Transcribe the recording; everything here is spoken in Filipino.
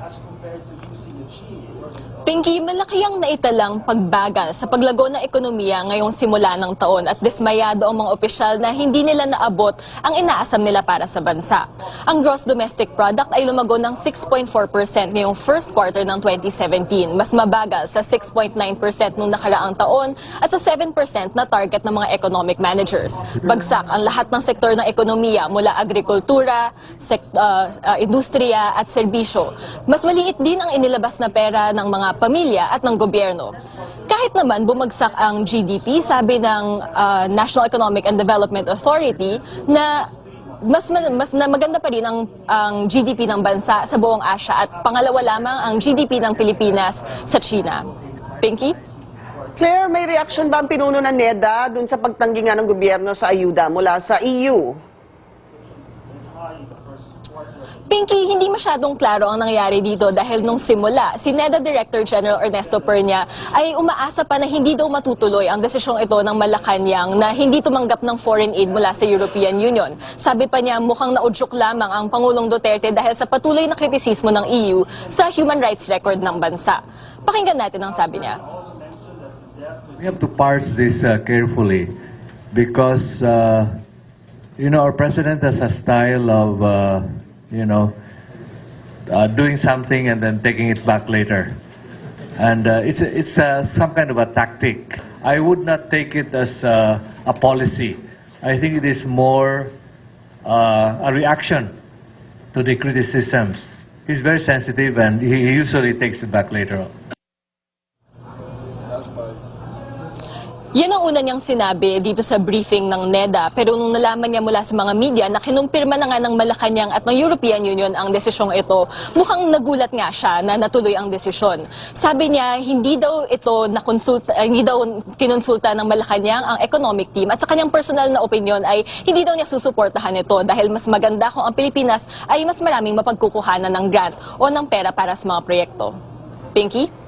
as compared to using a G Pinky, malaki ang naitalang pagbagal sa paglago ng ekonomiya ngayong simula ng taon at dismayado ang mga opisyal na hindi nila naabot ang inaasam nila para sa bansa. Ang gross domestic product ay lumago ng 6.4% ngayong first quarter ng 2017, mas mabagal sa 6.9% nung nakaraang taon at sa 7% na target ng mga economic managers. Bagsak ang lahat ng sektor ng ekonomiya mula agrikultura, sek- uh, uh, industriya at serbisyo. Mas maliit din ang inilabas na pera ng mga pamilya at ng gobyerno. Kahit naman bumagsak ang GDP, sabi ng uh, National Economic and Development Authority na mas ma- mas na maganda pa rin ang, ang GDP ng bansa sa buong Asia at pangalawa lamang ang GDP ng Pilipinas sa China. Pinky? Claire, may reaction ba ang pinuno ng NEDA dun sa pagtanggi ng gobyerno sa ayuda mula sa EU? Pinky, hindi masyadong klaro ang nangyari dito dahil nung simula, si NEDA Director General Ernesto Pernia ay umaasa pa na hindi daw matutuloy ang desisyong ito ng Malacanang na hindi tumanggap ng foreign aid mula sa European Union. Sabi pa niya mukhang naudyok lamang ang Pangulong Duterte dahil sa patuloy na kritisismo ng EU sa human rights record ng bansa. Pakinggan natin ang sabi niya. We have to parse this uh, carefully because, uh, you know, our president has a style of, uh, you know, uh, doing something and then taking it back later. And uh, it's, it's uh, some kind of a tactic. I would not take it as uh, a policy. I think it is more uh, a reaction to the criticisms. He's very sensitive and he usually takes it back later on. Yan ang una niyang sinabi dito sa briefing ng NEDA pero nung nalaman niya mula sa mga media na kinumpirma na nga ng Malacanang at ng European Union ang desisyong ito, mukhang nagulat nga siya na natuloy ang desisyon. Sabi niya hindi daw ito nakonsulta, eh, hindi daw kinonsulta ng Malacanang ang economic team at sa kanyang personal na opinion ay hindi daw niya susuportahan ito dahil mas maganda kung ang Pilipinas ay mas maraming mapagkukuhanan ng grant o ng pera para sa mga proyekto. Pinky?